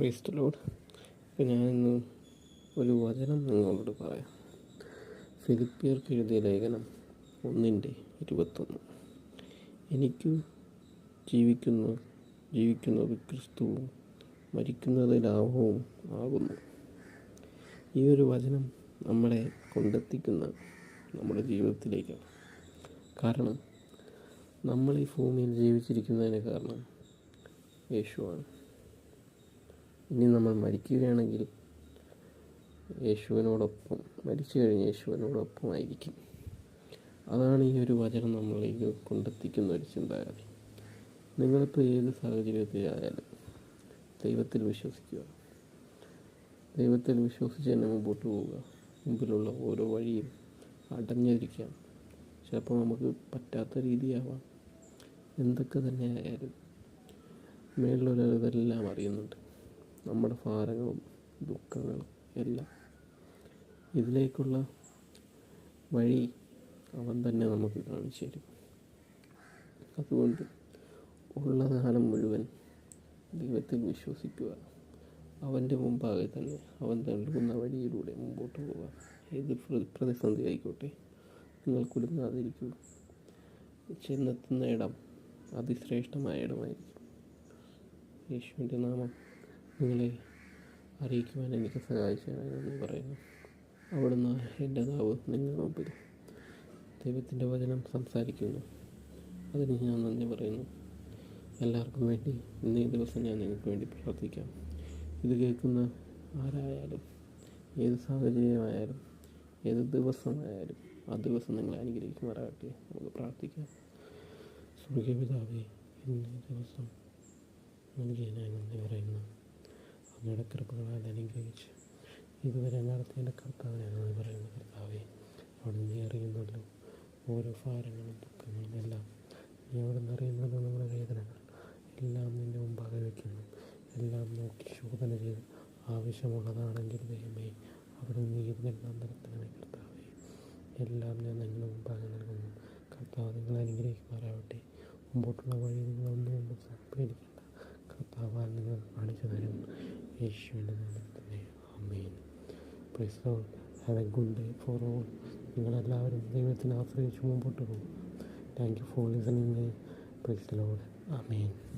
Christ ഇപ്പം ഞാനിന്ന് ഒരു വചനം നിങ്ങളോട് പറയാം. ഫിലിപ്പിയർക്ക് എഴുതിയ ലേഖനം ഒന്നിന്റെ ഇരുപത്തൊന്ന്. എനിക്ക് ജീവിക്കുന്ന ജീവിക്കുന്നത് ക്രിസ്തുവും മരിക്കുന്നത് ലാഭവും ആകുന്നു. ഈ ഒരു വചനം നമ്മളെ കൊണ്ടെത്തിക്കുന്ന നമ്മുടെ ജീവിതത്തിലേക്കാണ്. കാരണം നമ്മൾ ഈ ഭൂമിയിൽ ജീവിച്ചിരിക്കുന്നതിന് കാരണം യേശുവാണ്. ഇനി നമ്മൾ മരിക്കുകയാണെങ്കിൽ യേശുവിനോടൊപ്പം മരിച്ചു കഴിഞ്ഞ് യേശുവിനോടൊപ്പമായിരിക്കും. അതാണ് ഈ ഒരു വചനം നമ്മളിലേക്ക് കൊണ്ടെത്തിക്കുന്ന ഒരു ചിന്താഗതി. നിങ്ങളിപ്പോൾ ഏത് സാഹചര്യത്തിലായാലും ദൈവത്തിൽ വിശ്വസിക്കുക. ദൈവത്തിൽ വിശ്വസിച്ച് തന്നെ മുമ്പോട്ട് പോവുക. മുമ്പിലുള്ള ഓരോ വഴിയും അടഞ്ഞിരിക്കാം. ചിലപ്പോൾ നമുക്ക് പറ്റാത്ത രീതിയാവാം. എന്തൊക്കെ തന്നെ ആയാലും മേളിലൊരു ഇതെല്ലാം അറിയുന്നുണ്ട്. നമ്മുടെ ഭാരങ്ങളും ദുഃഖങ്ങളും എല്ലാം ഇതിലേക്കുള്ള വഴി അവൻ തന്നെ നമുക്ക് കാണിച്ചു തരും. അതുകൊണ്ട് ഉള്ള കാലം മുഴുവൻ ദൈവത്തിൽ വിശ്വസിക്കുക. അവന്റെ മുമ്പാകെ തന്നെ അവൻ നൽകുന്ന വഴിയിലൂടെ മുമ്പോട്ട് പോവുക. ഏത് പ്ര- പ്രതിസന്ധി ആയിക്കോട്ടെ. നിങ്ങൾ കുടുങ്ങാതിരിക്കുക ചെന്നെത്തുന്ന ഇടം അതിശ്രേഷ്ഠമായ ഇടമായിരിക്കും. യേശുവിന്റെ നാമം നിങ്ങളെ അറിയിക്കുവാൻ എനിക്ക് സഹായിച്ചതാണെന്ന് പറയുന്നു. അവിടുന്ന് എന്റെ നാവ് നിങ്ങൾ മുമ്പിൽ. ദൈവത്തിന്റെ വചനം സംസാരിക്കുന്നു. അതിന് ഞാൻ നന്ദി പറയുന്നു. എല്ലാവർക്കും വേണ്ടി ഇന്ന് ദിവസം ഞാൻ നിങ്ങൾക്ക് വേണ്ടി പ്രാർത്ഥിക്കാം. ഇത് കേൾക്കുന്ന ആരായാലും ഏത് സാഹചര്യമായാലും ഏത് ദിവസമായാലും ആ ദിവസം നിങ്ങളെ അനുഗ്രഹിക്കുമാറാകട്ടെ. നമുക്ക് പ്രാർത്ഥിക്കാം. സ്വർഗീയ പിതാവേ ഇന്ന് ദിവസം നൽകിയതിനായി നന്ദി പറയുന്നു. അങ്ങയുടെ കൃപകളാൽ അനുഗ്രഹിച്ച് ഇതുവരെ നടത്തിയെന്റെ കർത്താവിനെ നന്ദി പറയുന്നു. കർത്താവേ അവിടെ നീ അറിയുന്നല്ലോ ഓരോ ഭാരങ്ങളും ദുഃഖങ്ങളും എല്ലാം നീ അവിടെ നിന്ന് അറിയുന്നല്ലോ നമ്മുടെ വേദനകൾ എല്ലാം നിന്റെ മുമ്പാകെ വയ്ക്കുന്നു. എല്ലാം നോക്കി ശോധന ചെയ്ത് ആവശ്യമുള്ളതാണെങ്കിൽ ദൈവമേ. അവിടെ നീ ഇതിനെല്ലാം നടത്തണമേ കർത്താവേ. എല്ലാം ഞാൻ നിങ്ങളുടെ മുമ്പാകെ നൽകുന്നു. കർത്താവ് നിങ്ങളെ അനുഗ്രഹിക്കുമാറാവട്ടെ. മുമ്പോട്ടുള്ള വഴി നിങ്ങളൊന്നും കൊണ്ട് പേടിക്കേണ്ട കർത്താവാൽ നിങ്ങൾ കാണിച്ചു തരും യേശുവിന്റെ നാമത്തിൽ തന്നെ please praise have a good day for all നിങ്ങളെല്ലാവരും ദൈവത്തിനെ ആശ്രയിച്ച് മുമ്പോട്ട് പോകും. Thank you for listening please Lord amen